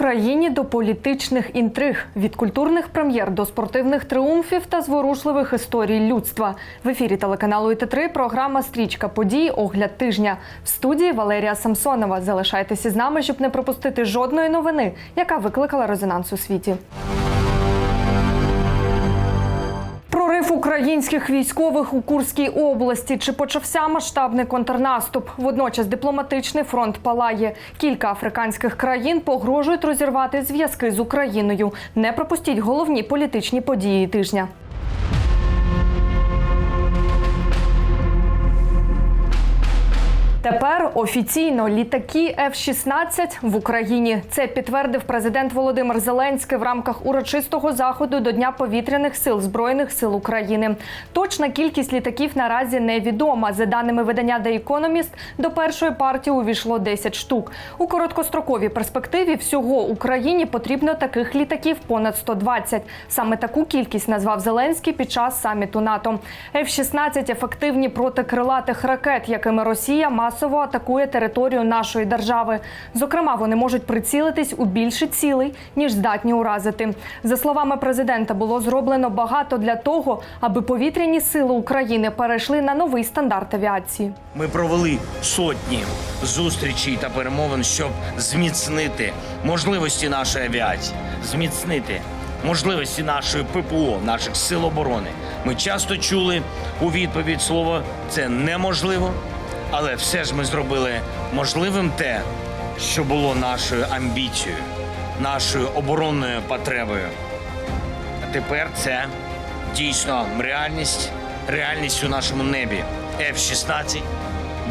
Україні до політичних інтриг від культурних прем'єр до спортивних тріумфів та зворушливих історій людства. В ефірі телеканалу ІТ3 програма Стрічка подій огляд тижня в студії Валерія Самсонова. Залишайтеся з нами, щоб не пропустити жодної новини, яка викликала резонанс у світі. Українських військових у Курській області. Чи почався масштабний контрнаступ? Водночас дипломатичний фронт палає. Кілька африканських країн погрожують розірвати зв'язки з Україною. Не пропустіть головні політичні події тижня. Тепер офіційно літаки F-16 в Україні. Це підтвердив президент Володимир Зеленський в рамках урочистого заходу до Дня повітряних сил збройних сил України. Точна кількість літаків наразі невідома. За даними видання The Economist, до першої партії увійшло 10 штук. У короткостроковій перспективі всього Україні потрібно таких літаків понад 120. Саме таку кількість назвав Зеленський під час саміту НАТО. F-16 – ефективні проти крилатих ракет, якими Росія масово атакує територію нашої держави. Зокрема, вони можуть прицілитись у більше цілей, ніж здатні уразити. За словами президента, було зроблено багато для того, аби повітряні сили України перейшли на новий стандарт авіації. Ми провели сотні зустрічей та перемовин, щоб зміцнити можливості нашої авіації, зміцнити можливості нашої ППО, наших сил оборони. Ми часто чули у відповідь слово це неможливо, але все ж ми зробили можливим те, що було нашою амбіцією, нашою оборонною потребою. А тепер це дійсно реальність, реальність у нашому небі. F-16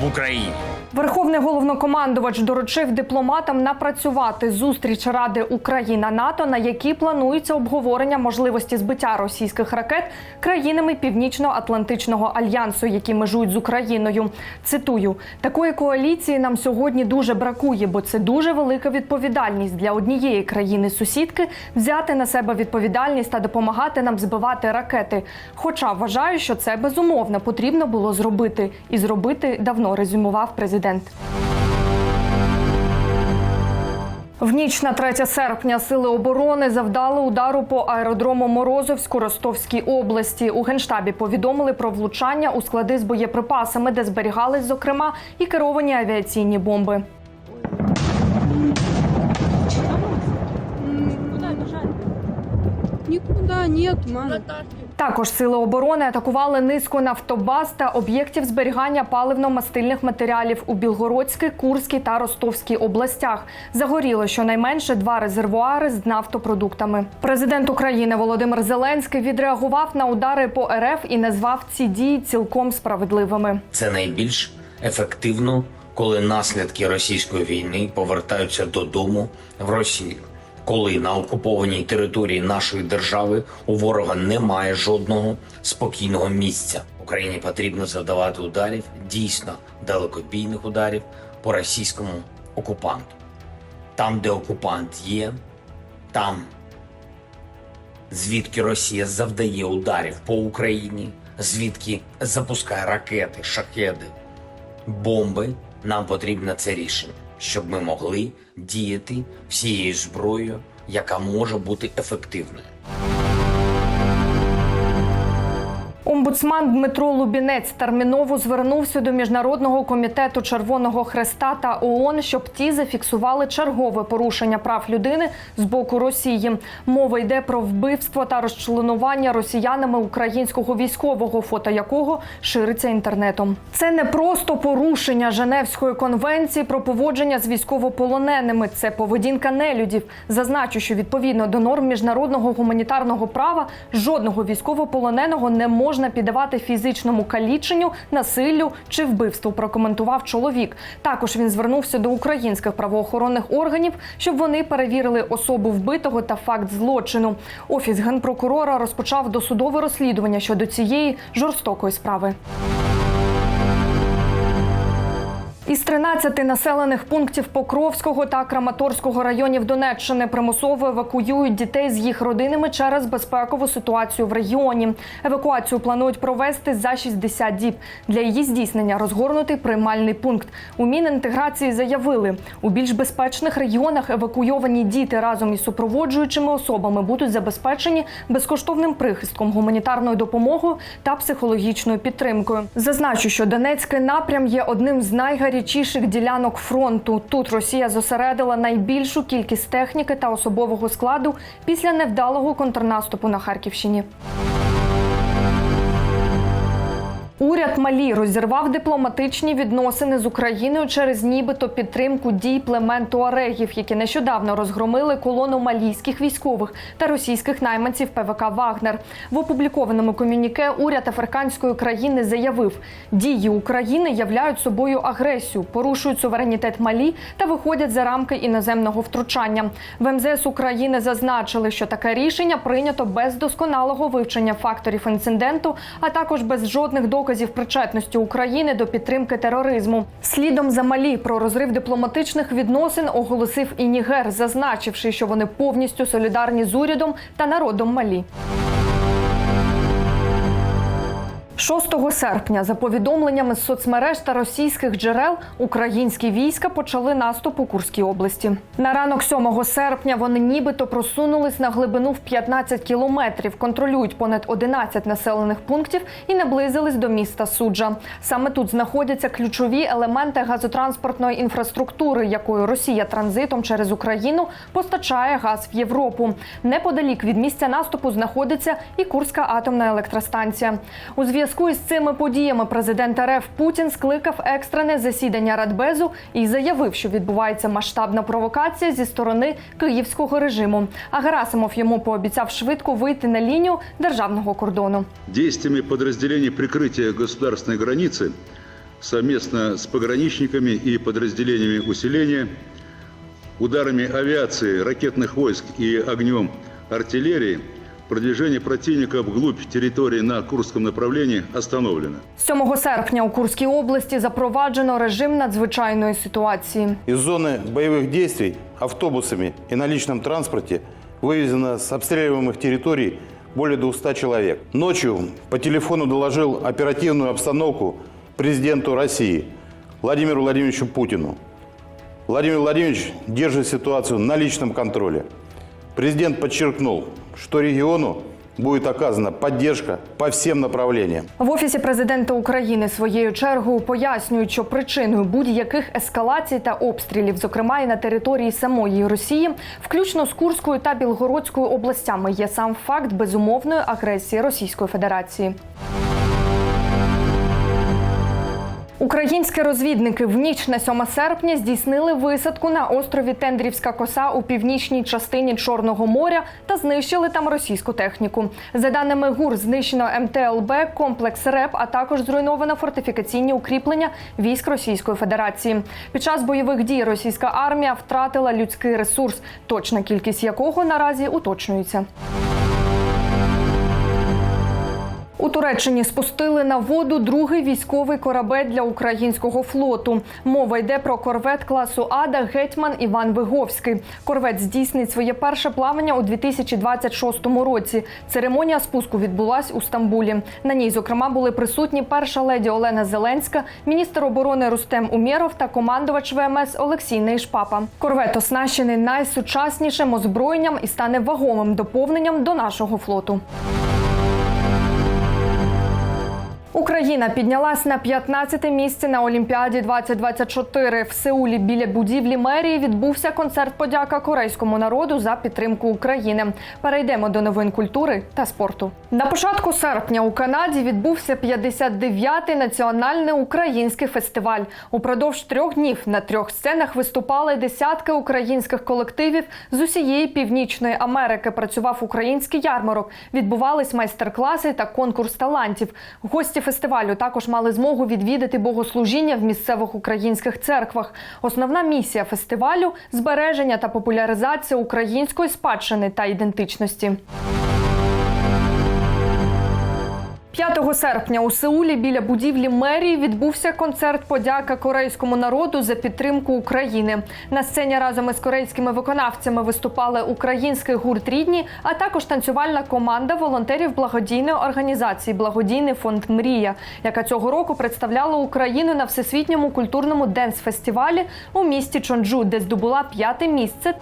в Україні. Верховний головнокомандувач доручив дипломатам напрацювати зустріч Ради Україна НАТО, на якій планується обговорення можливості збиття російських ракет країнами Північно-Атлантичного альянсу, які межують з Україною. Цитую: такої коаліції нам сьогодні дуже бракує, бо це дуже велика відповідальність для однієї країни-сусідки взяти на себе відповідальність та допомагати нам збивати ракети. Хоча вважаю, що це безумовно потрібно було зробити, і зробити давно резюмував президент. В ніч на 3 серпня сили оборони завдали удару по аеродрому Морозовську Ростовській області. У генштабі повідомили про влучання у склади з боєприпасами, де зберігались, зокрема, і керовані авіаційні бомби. Никуда нет, мама. Також сили оборони атакували низку нафтобаз та об'єктів зберігання паливно-мастильних матеріалів у Білгородській, Курській та Ростовській областях. Загоріло щонайменше два резервуари з нафтопродуктами. Президент України Володимир Зеленський відреагував на удари по РФ і назвав ці дії цілком справедливими. Це найбільш ефективно, коли наслідки російської війни повертаються додому в Росію. Коли на окупованій території нашої держави у ворога немає жодного спокійного місця. Україні потрібно завдавати ударів, дійсно далекобійних ударів по російському окупанту. Там, де окупант є, там звідки Росія завдає ударів по Україні, звідки запускає ракети, шахеди, бомби, нам потрібно це рішення, щоб ми могли діяти всією зброєю, яка може бути ефективною. Омбудсман Дмитро Лубінець терміново звернувся до міжнародного комітету Червоного Хреста та ООН, щоб ті зафіксували чергове порушення прав людини з боку Росії. Мова йде про вбивство та розчленування росіянами українського військового, фото якого шириться інтернетом. Це не просто порушення Женевської конвенції про поводження з військовополоненими. Це поведінка нелюдів. Зазначу, що відповідно до норм міжнародного гуманітарного права жодного військовополоненого не можна піддавати фізичному каліченню, насиллю чи вбивству. Прокоментував чоловік. Також він звернувся до українських правоохоронних органів, щоб вони перевірили особу вбитого та факт злочину. Офіс генпрокурора розпочав досудове розслідування щодо цієї жорстокої справи. Із 13 населених пунктів Покровського та Краматорського районів Донеччини примусово евакуюють дітей з їх родинами через безпекову ситуацію в регіоні. Евакуацію планують провести за 60 діб. Для її здійснення розгорнутий приймальний пункт. У Мінінтеграції заявили, у більш безпечних регіонах евакуйовані діти разом із супроводжуючими особами будуть забезпечені безкоштовним прихистком, гуманітарною допомогою та психологічною підтримкою. Зазначу, що Донецький напрям є одним з найгарячіших ділянок фронту. Тут Росія зосередила найбільшу кількість техніки та особового складу після невдалого контрнаступу на Харківщині. Уряд Малі розірвав дипломатичні відносини з Україною через нібито підтримку дій племен туарегів, які нещодавно розгромили колону малійських військових та російських найманців ПВК Вагнер. В опублікованому комюніке уряд африканської країни заявив, дії України являють собою агресію, порушують суверенітет Малі та виходять за рамки іноземного втручання. В МЗС України зазначили, що таке рішення прийнято без досконалого вивчення факторів інциденту, а також без жодних доказів причетності України до підтримки тероризму. Слідом за Малі про розрив дипломатичних відносин оголосив і Нігер, зазначивши, що вони повністю солідарні з урядом та народом Малі. 6 серпня, за повідомленнями з соцмереж та російських джерел, українські війська почали наступ у Курській області. На ранок 7 серпня вони нібито просунулись на глибину в 15 кілометрів, контролюють понад 11 населених пунктів і наблизились до міста Суджа. Саме тут знаходяться ключові елементи газотранспортної інфраструктури, якою Росія транзитом через Україну постачає газ в Європу. Неподалік від місця наступу знаходиться і Курська атомна електростанція. У зв'язку із цими подіями президент РФ Путін скликав екстрене засідання Радбезу і заявив, що відбувається масштабна провокація зі сторони київського режиму. А Герасимов йому пообіцяв швидко вийти на лінію державного кордону. Действиями подразделений прикрытия государственной границы совместно с пограничниками и подразделениями усиления, ударами авиации, ракетных войск и огнем артиллерии продвижение противника вглубь территории на Курском направлении остановлено. 7 серпня у Курській області запроваджено режим надзвичайної ситуації. Из зоны боевых действий автобусами и на личном транспорте вывезено с обстреливаемых территорий более 200 человек. Ночью по телефону доложил оперативную обстановку президенту России Владимиру Владимировичу Путину. Владимир Владимирович держит ситуацию на личном контроле. Президент подчеркнул, что региону Буде оказана поддержка по всім направлениям. В офісі президента України своєю чергою пояснюють, що причиною будь-яких ескалацій та обстрілів, зокрема і на території самої Росії, включно з Курською та Білгородською областями, є сам факт безумовної агресії Російської Федерації. Українські розвідники в ніч на 7 серпня здійснили висадку на острові Тендрівська коса у північній частині Чорного моря та знищили там російську техніку. За даними ГУР, знищено МТЛБ, комплекс РЕП, а також зруйновано фортифікаційні укріплення військ Російської Федерації. Під час бойових дій російська армія втратила людський ресурс, точна кількість якого наразі уточнюється. У Туреччині спустили на воду другий військовий корабель для українського флоту. Мова йде про корвет класу Ада Гетьман Іван Виговський. Корвет здійснить своє перше плавання у 2026 році. Церемонія спуску відбулась у Стамбулі. На ній, зокрема, були присутні перша леді Олена Зеленська, міністр оборони Рустем Умєров та командувач ВМС Олексій Нейшпапа. Корвет оснащений найсучаснішим озброєнням і стане вагомим доповненням до нашого флоту. Україна піднялась на 15-те місце на Олімпіаді 2024. В Сеулі біля будівлі мерії відбувся концерт подяка корейському народу за підтримку України. Перейдемо до новин культури та спорту. На початку серпня у Канаді відбувся 59-й національний український фестиваль. Упродовж трьох днів на трьох сценах виступали десятки українських колективів з усієї північної Америки. Працював український ярмарок. Відбувались майстер-класи та конкурс талантів. Гості фестивалю також мали змогу відвідати богослужіння в місцевих українських церквах. Основна місія фестивалю збереження та популяризація української спадщини та ідентичності. 5 серпня у Сеулі біля будівлі мерії відбувся концерт подяка корейському народу за підтримку України. На сцені разом із корейськими виконавцями виступали український гурт рідні, а також танцювальна команда волонтерів благодійної організації Благодійний фонд Мрія, яка цього року представляла Україну на всесвітньому культурному денс-фестивалі у місті Чонджу, де здобула п'яте місце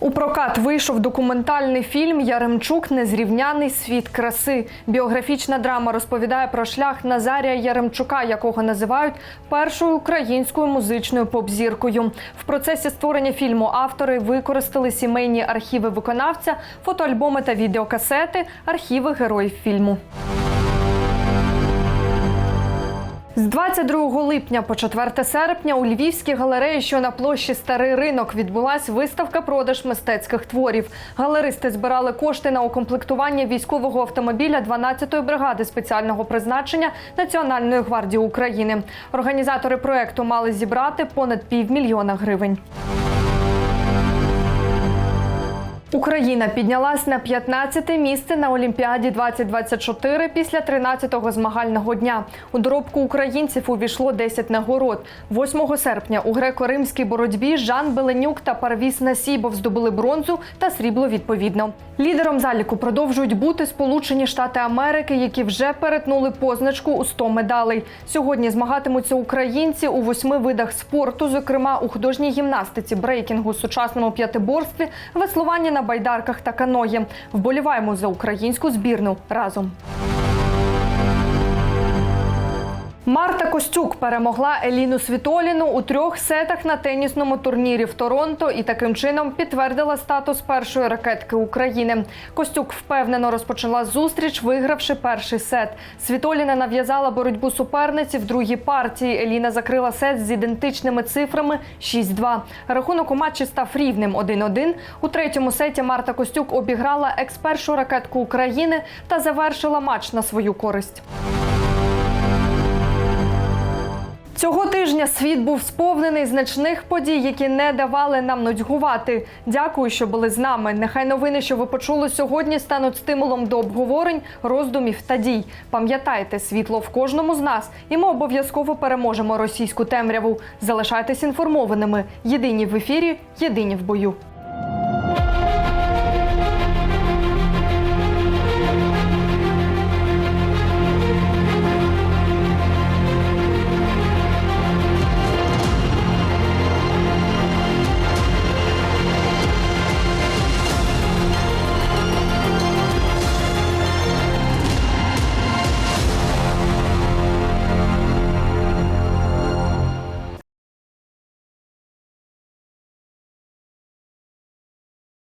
у прокат вийшов документальний фільм Яремчук Незрівняний світ краси. Біографічна драма розповідає про шлях Назарія Яремчука, якого називають першою українською музичною поп-зіркою. В процесі створення фільму автори використали сімейні архіви виконавця, фотоальбоми та відеокасети, архіви героїв фільму. З 22 липня по 4 серпня у Львівській галереї, що на площі Старий ринок, відбулась виставка продаж мистецьких творів. Галеристи збирали кошти на укомплектування військового автомобіля 12-ї бригади спеціального призначення Національної гвардії України. Організатори проекту мали зібрати понад півмільйона гривень. Україна піднялась на 15-те місце на Олімпіаді 2024 після 13-го змагального дня. У доробку українців увійшло 10 нагород. 8 серпня у греко-римській боротьбі Жан Беленюк та Парвіс Насібов здобули бронзу та срібло відповідно. Лідером заліку продовжують бути Сполучені Штати Америки, які вже перетнули позначку у 100 медалей. Сьогодні змагатимуться українці у восьми видах спорту, зокрема у художній гімнастиці, брейкінгу, сучасному п'ятиборстві, веслуванні на байдарках та каної. Вболіваємо за українську збірну разом. Марта Костюк перемогла Еліну Світоліну у трьох сетах на тенісному турнірі в Торонто і таким чином підтвердила статус першої ракетки України. Костюк впевнено розпочала зустріч, вигравши перший сет. Світоліна нав'язала боротьбу суперниці в другій партії. Еліна закрила сет з ідентичними цифрами 6-2. Рахунок у матчі став рівним 1-1. У третьому сеті Марта Костюк обіграла екс-першу ракетку України та завершила матч на свою користь. Цього тижня світ був сповнений значних подій, які не давали нам нудьгувати. Дякую, що були з нами. Нехай новини, що ви почули сьогодні, стануть стимулом до обговорень, роздумів та дій. Пам'ятайте, світло в кожному з нас, і ми обов'язково переможемо російську темряву. Залишайтесь інформованими. Єдині в ефірі, єдині в бою.